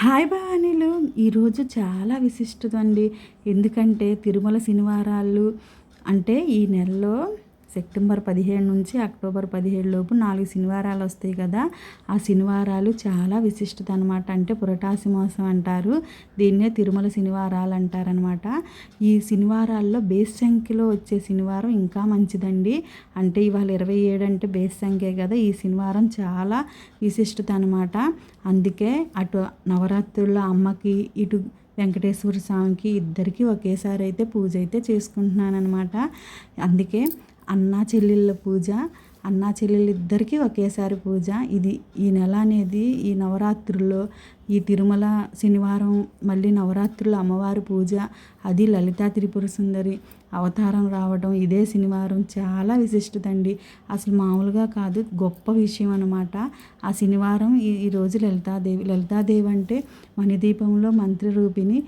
Hi భవానీలు ఈరోజు చాలా విశిష్టత అండి ఎందుకంటే తిరుమల శనివారాలు అంటే ఈ నెలలో సెప్టెంబర్ పదిహేడు నుంచి అక్టోబర్ పదిహేడు లోపు నాలుగు శనివారాలు వస్తాయి కదా. ఆ శనివారాలు చాలా విశిష్టత అనమాట అంటే పురటాసి మాసం అంటారు. దీన్నే తిరుమల శనివారాలు అంటారనమాట ఈ శనివారాల్లో బేస్ సంఖ్యలో వచ్చే శనివారం ఇంకా మంచిదండి. అంటే ఇవాళ ఇరవై ఏడు అంటే బేస్ సంఖ్య కదా. ఈ శనివారం చాలా విశిష్టత అనమాట అందుకే అటు నవరాత్రుల్లో అమ్మకి ఇటు వెంకటేశ్వర స్వామికి ఇద్దరికి ఒకేసారి అయితే పూజ అయితే చేసుకుంటున్నాను అనమాట అందుకే అన్నా చెల్లెళ్ళ పూజ అన్నా చెల్లెళ్ళు ఇద్దరికీ ఒకేసారి పూజ. ఇది ఈ నెల అనేది ఈ నవరాత్రుల్లో ఈ తిరుమల శనివారం మళ్ళీ నవరాత్రుల అమ్మవారి పూజ అది లలితా త్రిపుర సుందరి అవతారం రావడం ఇదే శనివారం చాలా విశిష్టత అండి అసలు మామూలుగా కాదు గొప్ప విషయం అనమాట ఆ శనివారం ఈ ఈరోజు లలితాదేవి లలితాదేవి అంటే మణిదీపంలో మంత్రి రూపిణి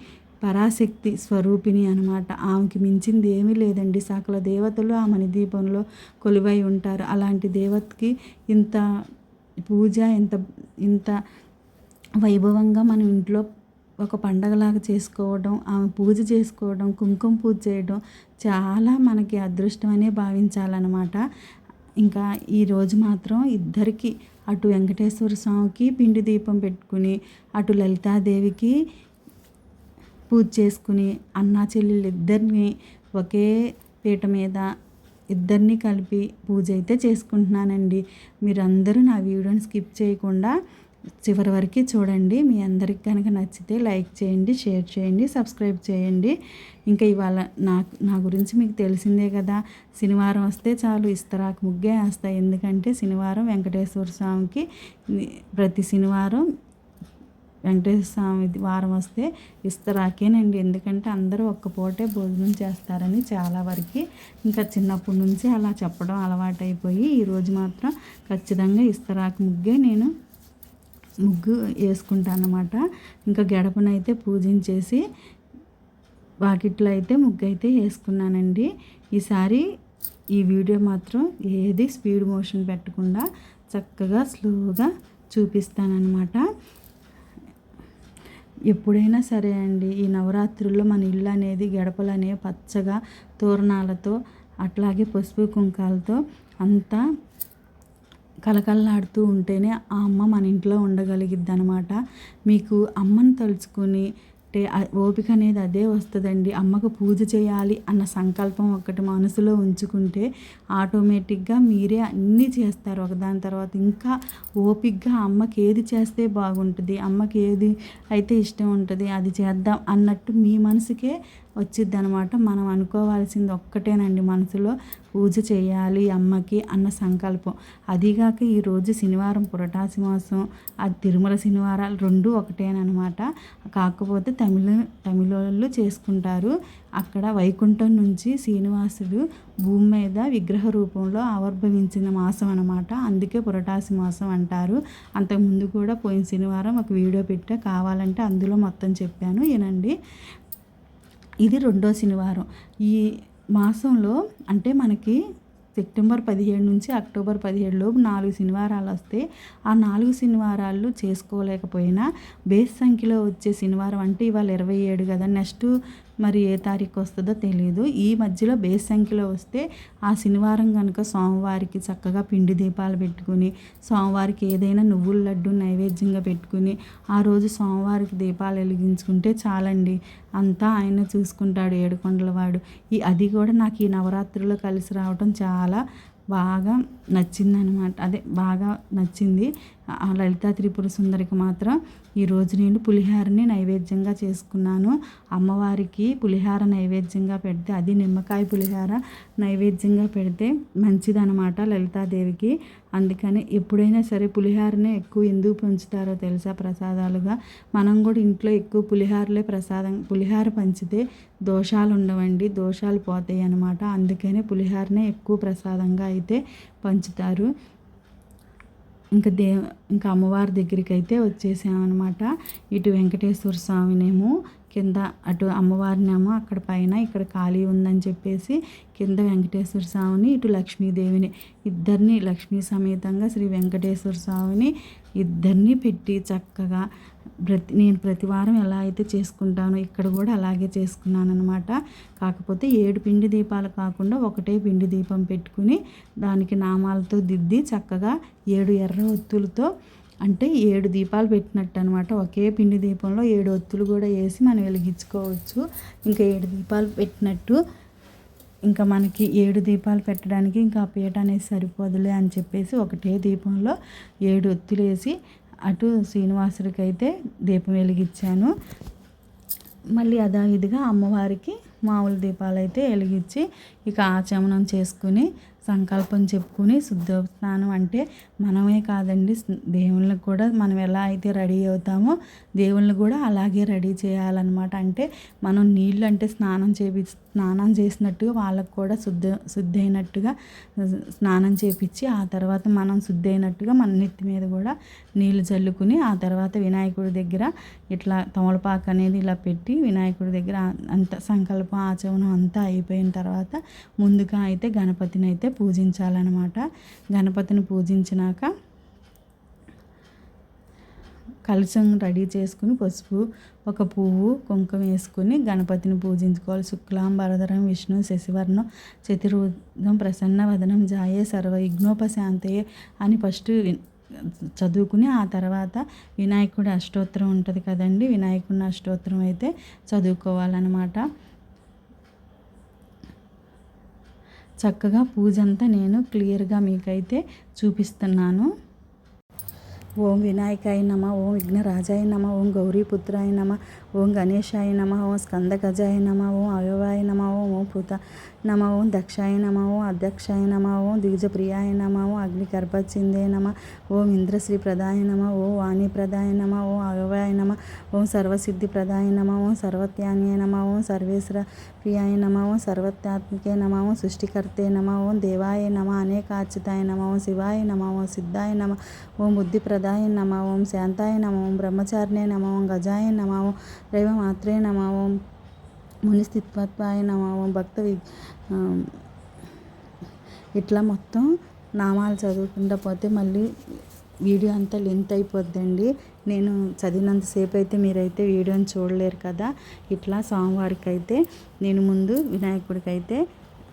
పరాశక్తి స్వరూపిణి అనమాట ఆమెకి మించింది ఏమీ లేదండి. సకల దేవతలు ఆ మణిదీపంలో కొలువై ఉంటారు. అలాంటి దేవతకి ఇంత పూజ ఇంత ఇంత వైభవంగా మనం ఇంట్లో ఒక పండగలాగా చేసుకోవడం ఆమె పూజ చేసుకోవడం కుంకుమ పూజ చేయడం చాలా మనకి అదృష్టమనే భావించాలన్నమాట. ఇంకా ఈరోజు మాత్రం ఇద్దరికి అటు వెంకటేశ్వర స్వామికి పిండి దీపం పెట్టుకుని అటు లలితాదేవికి పూజ చేసుకుని అన్నా చెల్లెళ్ళు ఇద్దరిని ఒకే పీట మీద ఇద్దరిని కలిపి పూజ అయితే చేసుకుంటున్నానండి. మీరందరూ నా వీడియోని స్కిప్ చేయకుండా చివరి వరకు చూడండి. మీ అందరికి కనుక నచ్చితే లైక్ చేయండి షేర్ చేయండి సబ్స్క్రైబ్ చేయండి. ఇంకా ఇవాళ నా నా గురించి మీకు తెలిసిందే కదా. శనివారం వస్తే చాలు ఇస్తరాకు ముగ్గే వేస్తాయి ఎందుకంటే శనివారం వెంకటేశ్వర స్వామికి ప్రతి శనివారం వెంకటేశ్వర స్వామి వారం వస్తే ఇస్తరాకేనండి. ఎందుకంటే అందరూ ఒక్క పూటే భోజనం చేస్తారని చాలా వరకు ఇంకా చిన్నప్పటి నుంచి అలా చెప్పడం అలవాటైపోయి ఈరోజు మాత్రం ఖచ్చితంగా ఇస్తరాకు ముగ్గే నేను ముగ్గు వేసుకుంటానమాట ఇంకా గడపనైతే పూజించేసి వాకిట్లో అయితే ముగ్గు అయితే వేసుకున్నానండి. ఈసారి ఈ వీడియో మాత్రం ఏది స్పీడ్ మోషన్ పెట్టకుండా చక్కగా స్లోగా చూపిస్తానన్నమాట. ఎప్పుడైనా సరే అండి ఈ నవరాత్రుల్లో మన ఇల్లు అనేది గడపలనే పచ్చగా తోరణాలతో అట్లాగే పసుపు కుంకాలతో అంతా కలకల్లాడుతూ ఉంటేనే ఆ అమ్మ మన ఇంట్లో ఉండగలిగిద్ది అనమాట మీకు అమ్మను తలుచుకొని అంటే ఓపిక అనేది అదే వస్తుందండి. అమ్మకు పూజ చేయాలి అన్న సంకల్పం ఒకటి మనసులో ఉంచుకుంటే ఆటోమేటిక్గా మీరే అన్నీ చేస్తారు. ఒకదాని తర్వాత ఇంకా ఓపిక్గా అమ్మకి ఏది చేస్తే బాగుంటుంది అమ్మకి ఏది అయితే ఇష్టం ఉంటుంది అది చేద్దాం అన్నట్టు మీ మనసుకే వచ్చిద్ది అనమాట మనం అనుకోవాల్సింది ఒక్కటేనండి మనసులో పూజ చేయాలి అమ్మకి అన్న సంకల్పం. అదిగాక ఈరోజు శనివారం పురటాసి మాసం ఆ తిరుమల శనివారాలు రెండు ఒకటేనమాట కాకపోతే తమిళ తమిళోళ్ళు చేసుకుంటారు. అక్కడ వైకుంఠం నుంచి శ్రీనివాసుడు భూమి మీద విగ్రహ రూపంలో ఆవిర్భవించిన మాసం అనమాట అందుకే పురటాసి మాసం అంటారు. అంతకుముందు కూడా పోయిన శనివారం ఒక వీడియో పెట్టా. కావాలంటే అందులో మొత్తం చెప్పాను. ఏనండి ఇది రెండో శనివారం. ఈ మాసంలో అంటే మనకి సెప్టెంబర్ పదిహేడు నుంచి అక్టోబర్ పదిహేడులోపు నాలుగు శనివారాలు వస్తే ఆ నాలుగు శనివారాలు చేసుకోలేకపోయినా బేస్ సంఖ్యలో వచ్చే శనివారం అంటే ఇవాళ ఇరవై ఏడు కదా. నెక్స్ట్ మరి ఏ తారీఖు వస్తుందో తెలియదు ఈ మధ్యలో బేస్ సంఖ్యలో వస్తే ఆ శనివారం కనుక సోమవారికి చక్కగా పిండి దీపాలు పెట్టుకుని సోమవారికి ఏదైనా నువ్వుల లడ్డు నైవేద్యంగా పెట్టుకుని ఆ రోజు సోమవారికి దీపాలు వెలిగించుకుంటే చాలండి. అంతా ఆయన చూసుకుంటాడు ఏడుకొండలవాడు. ఈ అది కూడా నాకు ఈ నవరాత్రిలో కలిసి రావటం చాలా బాగా నచ్చిందనమాట. అదే బాగా నచ్చింది. ఆ లలితా త్రిపుర సుందరికి మాత్రం ఈరోజు నేను పులిహారని నైవేద్యంగా చేసుకున్నాను. అమ్మవారికి పులిహార నైవేద్యంగా పెడితే అది నిమ్మకాయ పులిహార నైవేద్యంగా పెడితే మంచిదనమాట లలితాదేవికి. అందుకని ఎప్పుడైనా సరే పులిహారనే ఎక్కువ ఎందుకు పంచుతారో తెలుసా ప్రసాదాలుగా? మనం కూడా ఇంట్లో ఎక్కువ పులిహారలే ప్రసాదం పులిహార పంచితే దోషాలు ఉండవండి దోషాలు పోతాయి అనమాట అందుకనే పులిహారనే ఎక్కువ ప్రసాదంగా అయితే పంచుతారు. ఇంకా దే ఇంకా అమ్మవారి దగ్గరికి అయితే వచ్చేసామన్నమాట. ఇటు వెంకటేశ్వర స్వామినేమో కింద అటు అమ్మవారినేమో అక్కడ పైన ఇక్కడ ఖాళీ ఉందని చెప్పేసి కింద వెంకటేశ్వర స్వామిని ఇటు లక్ష్మీదేవిని ఇద్దరిని లక్ష్మీ సమేతంగా శ్రీ వెంకటేశ్వర స్వామిని ఇద్దరిని పెట్టి చక్కగా ప్రతి నేను ప్రతి వారం ఎలా అయితే చేసుకుంటానో ఇక్కడ కూడా అలాగే చేసుకున్నాను అనమాట కాకపోతే ఏడు పిండి దీపాలు కాకుండా ఒకటే పిండి దీపం పెట్టుకుని దానికి నామాలతో దిద్ది చక్కగా ఏడు ఎర్ర ఒత్తులతో అంటే ఏడు దీపాలు పెట్టినట్టు అనమాట ఒకే పిండి దీపంలో ఏడు ఒత్తులు కూడా వేసి మనం వెలిగించుకోవచ్చు. ఇంకా ఏడు దీపాలు పెట్టినట్టు ఇంకా మనకి ఏడు దీపాలు పెట్టడానికి ఇంకా ఆ పీట అనేది సరిపోదులే అని చెప్పేసి ఒకటే దీపంలో ఏడు ఒత్తులు వేసి అటు శ్రీనివాసుడికి అయితే దీపం వెలిగించాను. మళ్ళీ అదావిధిగా అమ్మవారికి మామూలు దీపాలు అయితే వెలిగించి ఇక ఆచమనం చేసుకుని సంకల్పం చెప్పుకుని శుద్ధ స్నానం అంటే మనమే కాదండి. దేవుళ్ళకి కూడా మనం ఎలా అయితే రెడీ అవుతామో దేవుళ్ళని కూడా అలాగే రెడీ చేయాలన్నమాట. అంటే మనం నీళ్ళు అంటే స్నానం చేపి స్నానం చేసినట్టుగా వాళ్ళకు కూడా శుద్ధ శుద్ధి అయినట్టుగా స్నానం చేపించి ఆ తర్వాత మనం శుద్ధి అయినట్టుగా మన నెత్తి మీద కూడా నీళ్ళు చల్లుకుని ఆ తర్వాత వినాయకుడి దగ్గర ఇట్లా తమలపాకు అనేది ఇలా పెట్టి వినాయకుడి దగ్గర అంత సంకల్పం ఆచమనం అంతా అయిపోయిన తర్వాత ముందుగా అయితే గణపతిని అయితే పూజించాలన్నమాట. గణపతిని పూజించినాక కలశం రెడీ చేసుకుని పసుపు ఒక పువ్వు కుంకుమ వేసుకుని గణపతిని పూజించుకోవాలి. శుక్లాం వరదరం విష్ణు శశివర్ణం చతుర్భుజం ప్రసన్న వదనం జాయే సర్వ విఘ్నోపశాంతయే అని ఫస్ట్ చదువుకుని ఆ తర్వాత వినాయకుడి అష్టోత్తరం ఉంటుంది కదండి వినాయకుడి అష్టోత్తరం అయితే చదువుకోవాలన్నమాట. చక్కగా పూజ అంతా నేను క్లియర్గా మీకైతే చూపిస్తున్నాను. ఓం వినాయకాయ నమ ఓం విఘ్నరాజాయ నమ ఓం గౌరీపుత్రాయ నమ ఓం గణేశాయ నమ ఓం స్కందగజాయ నమ ఓం అవయవాయ నమ ఓం ఓం పుత నమ ఓం దక్షాయ నమ ఓం అధ్యక్షాయ నమ ఓం ద్విజప్రియాయ నమ ఓం అగ్నిగర్భచిందే నమ ఓం ఇంద్రశ్రీ ప్రదాయ నమ ఓం వాణి ప్రదాయ నమ ఓం అవయవాయ నమ ఓం సర్వసిద్ధి ప్రదాయ నమ ఓం సర్వత్యాన్యే నమ ఓం సర్వేశ్వర ప్రియాయ నమ ఓం సర్వత్యాత్మికే నమ ఓం సృష్టికర్తే నమ ఓం దేవాయ నమ అనేకాచ్యుతాయ నమ ఓం శివాయ నమ ఓం సిద్ధాయ నమ ఓం బుద్ధిప్రదాయ నమ ఓం శాంతాయ నమ ఓం బ్రహ్మచారిణే నమ ఓం గజాయ నమ ఓం మాత్రే నమావం ఓం. మునిస్థిత్వత్వాయ నమావం భక్త ఇట్లా మొత్తం నామాలు చదువుకుంటా పోతే మళ్ళీ వీడియో అంతా లెంత్ అయిపోద్దండి. నేను చదివినంతసేపు అయితే మీరైతే వీడియోని చూడలేరు కదా. ఇట్లా స్వామివారికి అయితే నేను ముందు వినాయకుడికి అయితే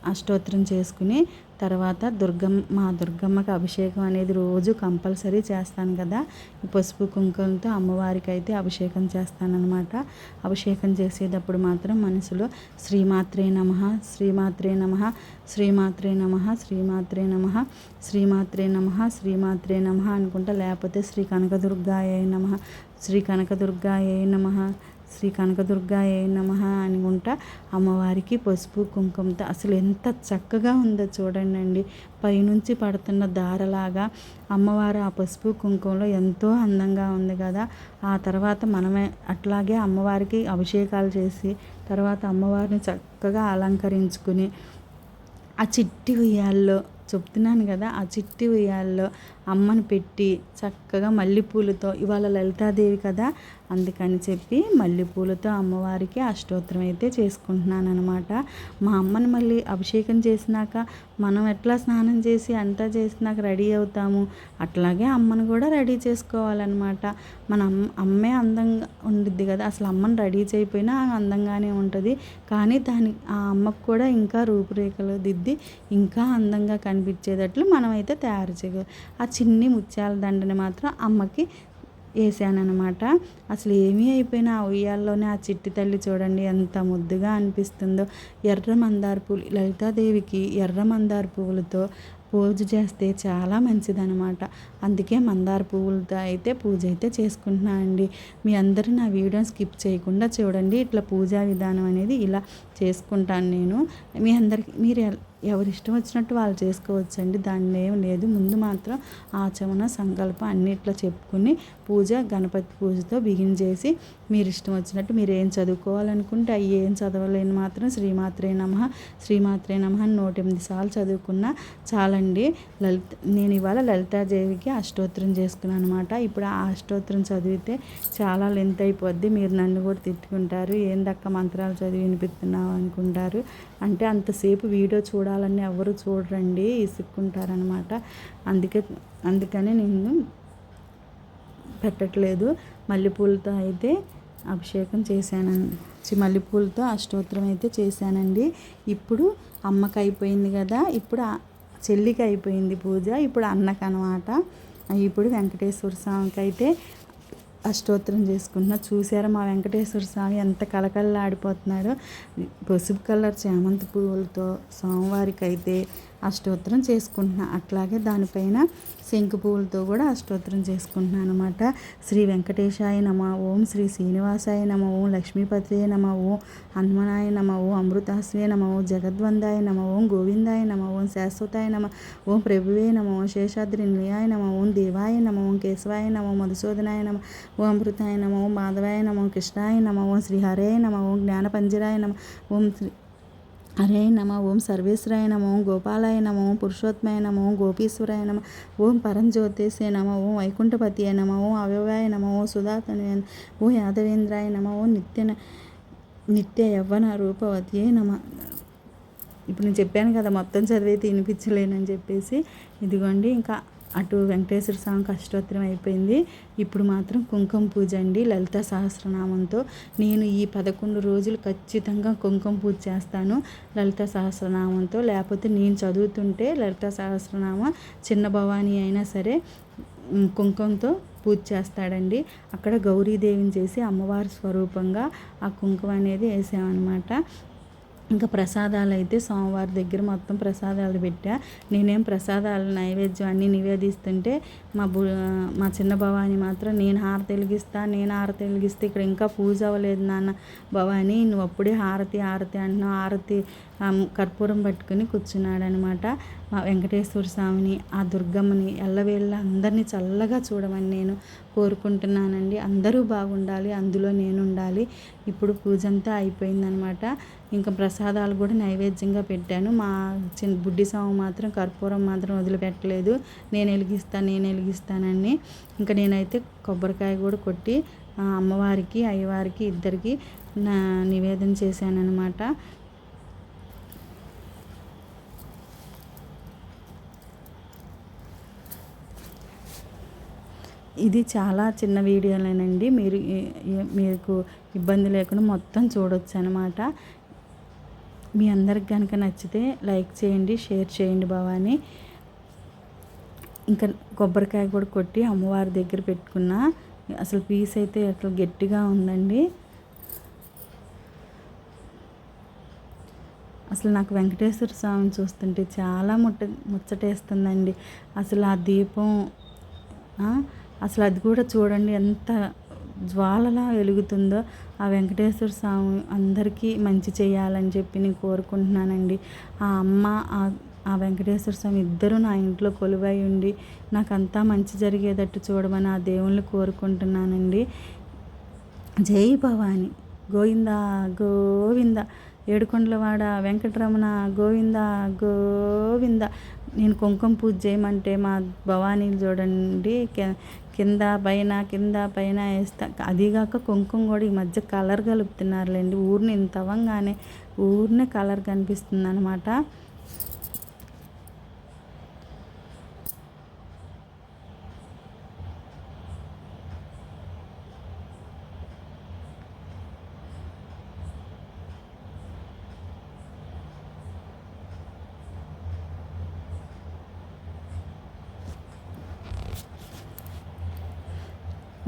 అష్టోత్తరం చేసుకుని తర్వాత దుర్గమ్మ మా దుర్గమ్మకి అభిషేకం అనేది రోజు కంపల్సరీ చేస్తాను కదా. పసుపు కుంకుమతో అమ్మవారికి అయితే అభిషేకం చేస్తానన్నమాట. అభిషేకం చేసేటప్పుడు మాత్రం మనసులో శ్రీమాత్రే నమ శ్రీమాత్రే నమ శ్రీమాత్రే నమ శ్రీమాత్రే నమ శ్రీమాత్రే నమ శ్రీమాత్రే నమ అనుకుంటా లేకపోతే శ్రీ కనకదుర్గాయ నమ శ్రీ కనకదుర్గాయ నమ శ్రీ కనకదుర్గాయ నమ అనుకుంటా అమ్మవారికి పసుపు కుంకుమతో అసలు ఎంత చక్కగా ఉందో చూడండి పైనుంచి పడుతున్న దారలాగా అమ్మవారు ఆ పసుపు కుంకుమలో ఎంతో అందంగా ఉంది కదా. ఆ తర్వాత మనమే అట్లాగే అమ్మవారికి అభిషేకాలు చేసి తర్వాత అమ్మవారిని చక్కగా అలంకరించుకుని ఆ చిట్టి ఉయ్యాల్లో చెప్తున్నాను కదా ఆ చిట్టి ఉయ్యాల్లో అమ్మను పెట్టి చక్కగా మల్లెపూలతో ఇవాళ లలితాదేవి కదా అందుకని చెప్పి మల్లెపూలతో అమ్మవారికి అష్టోత్తరం అయితే చేసుకుంటున్నాను అనమాట మా అమ్మను మళ్ళీ అభిషేకం చేసినాక మనం ఎట్లా స్నానం చేసి అంతా చేసినాక రెడీ అవుతాము? అట్లాగే అమ్మను కూడా రెడీ చేసుకోవాలన్నమాట. మన అమ్మ అమ్మే అందంగా ఉండిద్ది కదా అసలు అమ్మని రెడీ చేయకపోయినా అందంగానే ఉంటుంది. కానీ దాని ఆ అమ్మకు కూడా ఇంకా రూపురేఖలు దిద్ది ఇంకా అందంగా కనిపించేటట్లు మనమైతే తయారు చేయగలం ఆ చిన్ని ముత్యాల దండని మాత్రం అమ్మకి వేసానమాట అసలు ఏమీ అయిపోయినా ఆ ఉయ్యాల్లోనే ఆ చిట్టి తల్లి చూడండి ఎంత ముద్దుగా అనిపిస్తుందో. ఎర్ర మందార పూలు లలితాదేవికి ఎర్ర మందార పువ్వులతో పూజ చేస్తే చాలా మంచిదనమాట అందుకే మందార పువ్వులతో అయితే పూజ అయితే చేసుకుంటున్నానండి మీ అందరూ నా వీడియో స్కిప్ చేయకుండా చూడండి. ఇట్లా పూజా విధానం అనేది ఇలా చేసుకుంటాను నేను. మీ అందరికి మీరు ఎవరి ఇష్టం వచ్చినట్టు వాళ్ళు చేసుకోవచ్చండి. దాన్ని ఏం లేదు. ముందు మాత్రం ఆచమన సంకల్పం అన్నిట్లో చెప్పుకుని పూజ గణపతి పూజతో బిగిన్ చేసి మీరు ఇష్టం వచ్చినట్టు మీరు ఏం చదువుకోవాలనుకుంటే అవి ఏం చదవలేని మాత్రం శ్రీమాత్రే నమ. శ్రీమాత్రే నమ అని నూట ఎనిమిది సార్లు చదువుకున్నా చాలండి. లలిత నేను ఇవాళ లలితాదేవికి అష్టోత్తరం చేసుకున్నాను అనమాట ఇప్పుడు ఆ అష్టోత్తరం చదివితే చాలా లెంత్ అయిపోద్ది. మీరు నన్ను కూడా తిట్టుకుంటారు. ఏందక్క మంత్రాలు చదివి వినిపిస్తున్నావు అనుకుంటారు. అంటే అంతసేపు వీడియో చూడాలని ఎవరు చూడరండి. ఇసుక్కుంటారనమాట అందుకే అందుకని నేను పెట్టట్లేదు. మల్లెపూలతో అయితే అభిషేకం చేశాను మల్లెపూలతో అష్టోత్తరం అయితే చేశానండి. ఇప్పుడు అమ్మకి అయిపోయింది కదా ఇప్పుడు చెల్లికి అయిపోయింది పూజ ఇప్పుడు అన్నకు అనమాట ఇప్పుడు వెంకటేశ్వర స్వామికి అయితే అష్టోత్తరం చేసుకుంటున్నా. చూసారా మా వెంకటేశ్వర స్వామి ఎంత కలకల్లాడిపోతున్నాడో పసుపు కలర్ చామంతి పువ్వులతో స్వామివారికి అయితే అష్టోత్తరం చేసుకుంటున్నా అట్లాగే దానిపైన శంకు పువ్వులతో కూడా అష్టోత్తరం చేసుకుంటున్నాను అనమాట శ్రీ వెంకటేశాయ నమ ఓం శ్రీ శ్రీనివాసాయ నమ ఓం లక్ష్మీపతే నమ ఓం హనుమనాయ నమ ఓం అమృతాస్వే నమ ఓం జగద్వందాయ నమ ఓం గోవిందాయ నమ ఓం శాశ్వతాయ నమ ఓం ప్రభువే నమ ఓం శేషాద్రి నిలయాయ నమ ఓం దేవాయ నమ ఓం కేశవాయ నమ మధుసూదనాయ నమ ఓం అమృతాయ నమ ఓం మాధవాయ నమ ఓం కృష్ణాయ నమ ఓం శ్రీహరే నమ ఓం జ్ఞానపంజరాయ నమ ఓం శ్రీ హరే నమ ఓం సర్వేశ్వరాయ నమ ఓం గోపాలాయ నమ ఓం పురుషోత్మయ నమ ఓం గోపీశ్వరాయ నమ ఓం పరంజ్యోతిసే నమ ఓం వైకుంఠపతి నమ ఓం అవయవాయ నమ ఓం సుధాతనయ యాదవేంద్రాయ నమ ఓం నిత్య నిత్య యవ్వన రూపవతియే నమ. ఇప్పుడు నేను చెప్పాను కదా మొత్తం చదివైతే వినిపించలేనని చెప్పేసి ఇదిగోండి ఇంకా అటు వెంకటేశ్వర స్వామికి అష్టోత్తరం అయిపోయింది. ఇప్పుడు మాత్రం కుంకుమ పూజ అండి. లలిత సహస్రనామంతో నేను ఈ పదకొండు రోజులు ఖచ్చితంగా కుంకుమ పూజ చేస్తాను. లలిత సహస్రనామంతో. లేకపోతే నేను చదువుతుంటే లలిత సహస్రనామం చిన్న భవానీ అయినా సరే కుంకుమతో పూజ చేస్తాడండి. అక్కడ గౌరీదేవిని చేసి అమ్మవారి స్వరూపంగా ఆ కుంకుమ అనేది వేసామన్నమాట. ఇంకా ప్రసాదాలు అయితే సోమవారి దగ్గర మొత్తం ప్రసాదాలు పెట్టా. నేనేం ప్రసాదాలు నైవేద్యం అన్నీ నివేదిస్తుంటే మా బు మా చిన్న భవాని మాత్రం నేను హారతి వెలిగిస్తా నేను హారతి వెలిగిస్తే ఇక్కడ ఇంకా పూజ అవ్వలేదు నాన్న. భవాని నువ్వు అప్పుడే హారతి హారతి అంటున్నావు. హారతి కర్పూరం పట్టుకుని కూర్చున్నాడనమాట. మా వెంకటేశ్వర స్వామిని ఆ దుర్గమ్మని ఎల్లవేళ్ళ అందరినీ చల్లగా చూడమని నేను కోరుకుంటున్నానండి. అందరూ బాగుండాలి అందులో నేను ఉండాలి ఇప్పుడు పూజ అంతా అయిపోయిందనమాట. ఇంకా ప్రసాదాలు కూడా నైవేద్యంగా పెట్టాను. మా చిన్న బుడ్డి స్వామి మాత్రం కర్పూరం మాత్రం వదిలిపెట్టలేదు. నేను వెలిగిస్తాను నేను వెలిగిస్తానని. ఇంకా నేనైతే కొబ్బరికాయ కూడా కొట్టి అమ్మవారికి అయ్యవారికి ఇద్దరికి నా నివేదన చేశాను ఇది చాలా చిన్న వీడియోలేనండి. మీరు మీకు ఇబ్బంది లేకుండా మొత్తం చూడొచ్చు అనమాట మీ అందరికి కనుక నచ్చితే లైక్ చేయండి షేర్ చేయండి భవాని. ఇంకా కొబ్బరికాయ కూడా కొట్టి అమ్మవారి దగ్గర పెట్టుకున్న అసలు పీస్ అయితే అసలు గట్టిగా ఉందండి. అసలు నాకు వెంకటేశ్వర స్వామిని చూస్తుంటే చాలా ముట్ట ముచ్చటేస్తుందండి. అసలు ఆ దీపం అసలు అది కూడా చూడండి ఎంత జ్వాలలా వెలుగుతుందో. ఆ వెంకటేశ్వర స్వామి అందరికీ మంచి చేయాలని చెప్పి నేను కోరుకుంటున్నానండి. ఆ అమ్మ ఆ వెంకటేశ్వర స్వామి ఇద్దరు నా ఇంట్లో కొలువై ఉండి నాకంతా మంచి జరిగేటట్టు చూడమని ఆ దేవుణ్ణి కోరుకుంటున్నానండి. జై భవాని. గోవింద గోవింద. ఏడుకొండలవాడ వెంకటరమణ గోవింద గోవింద. నేను కుంకుమ పూజ చేయమంటే మా భవానీలు చూడండి కింద పైన కింద పైన వేస్తా. అదిగాక కుంకుమ కూడా ఈ మధ్య కలర్ కలుపుతున్నారులేండి. ఊరిని ఇంత అవ్వంగానే ఊరినే కలర్ కనిపిస్తుంది అనమాట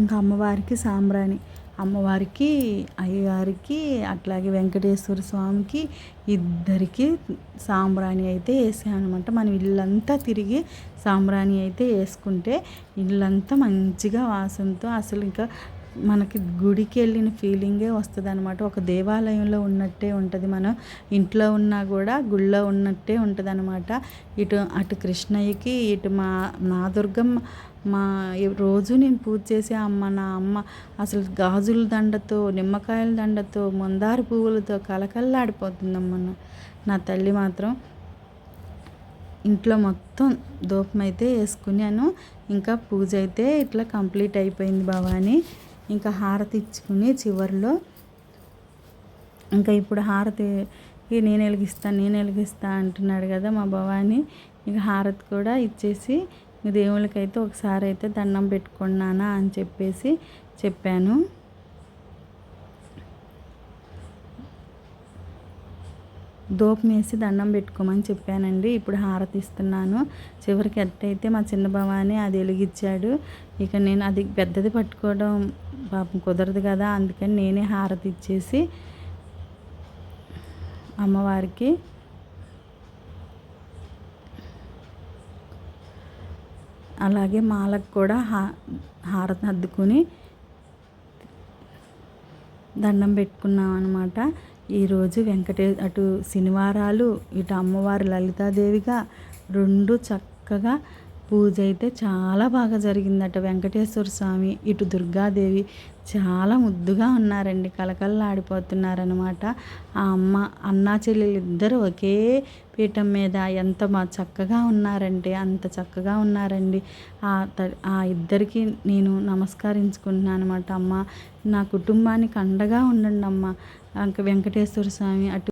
ఇంకా అమ్మవారికి సాంబ్రాణి. అమ్మవారికి అయ్యగారికి అట్లాగే వెంకటేశ్వర స్వామికి ఇద్దరికి సాంబ్రాణి అయితే వేసామన్నమాట మనం ఇల్లంతా తిరిగి సాంబ్రాణి అయితే వేసుకుంటే ఇల్లంతా మంచిగా వాసనతో అసలు ఇంకా మనకి గుడికి వెళ్ళిన ఫీలింగే వస్తుంది అనమాట ఒక దేవాలయంలో ఉన్నట్టే ఉంటుంది మనం ఇంట్లో ఉన్నా కూడా గుళ్ళో ఉన్నట్టే ఉంటుంది అనమాట ఇటు అటు కృష్ణయ్యకి ఇటు మా నా దుర్గమ్మ మా రోజు నేను పూజ చేసే అమ్మ నా అమ్మ అసలు గాజుల దండతో నిమ్మకాయల దండతో మందార పువ్వులతో కలకల్లాడిపోతుందమ్మ నా. తల్లి మాత్రం ఇంట్లో మొత్తం దూపం అయితే వేసుకున్నాను. ఇంకా పూజ అయితే ఇట్లా కంప్లీట్ అయిపోయింది భవాని. ఇంకా హారతి ఇచ్చుకుని చివరిలో ఇంకా ఇప్పుడు హారతి నేను వెలిగిస్తాను నేను వెలిగిస్తా అంటున్నాడు కదా మా భవాని. ఇక హారతి కూడా ఇచ్చేసి దేవుళ్ళకైతే ఒకసారి అయితే దండం పెట్టుకున్నానా అని చెప్పేసి చెప్పాను. దోపం వేసి దండం పెట్టుకోమని చెప్పానండి. ఇప్పుడు హారతి ఇస్తున్నాను. చివరికి ఎట్టయితే మా చిన్న భవాని అది వెలిగించాడు. ఇక నేను అది పెద్దది పట్టుకోవడం పాపం కుదరదు కదా అందుకని నేనే హారతి ఇచ్చేసి అమ్మవారికి అలాగే మాలకు కూడా హా హారతి అద్దుకుని దండం పెట్టుకున్నాం అనమాట ఈరోజు వెంకటే అటు శనివారాలు ఇటు అమ్మవారి లలితాదేవిగా రెండు చక్కగా పూజ అయితే చాలా బాగా జరిగిందట. వెంకటేశ్వర స్వామి ఇటు దుర్గాదేవి చాలా ముద్దుగా ఉన్నారండి. కలకల్లాడిపోతున్నారనమాట ఆ అమ్మ అన్నా చెల్లెలు ఇద్దరు ఒకే పీఠం మీద ఎంత మా చక్కగా ఉన్నారంటే అంత చక్కగా ఉన్నారండి. ఆ ఆ ఇద్దరికి నేను నమస్కరించుకుంటున్నాను అనమాట అమ్మ నా కుటుంబానికి అండగా ఉండండి అమ్మ వెంకటేశ్వర స్వామి అటు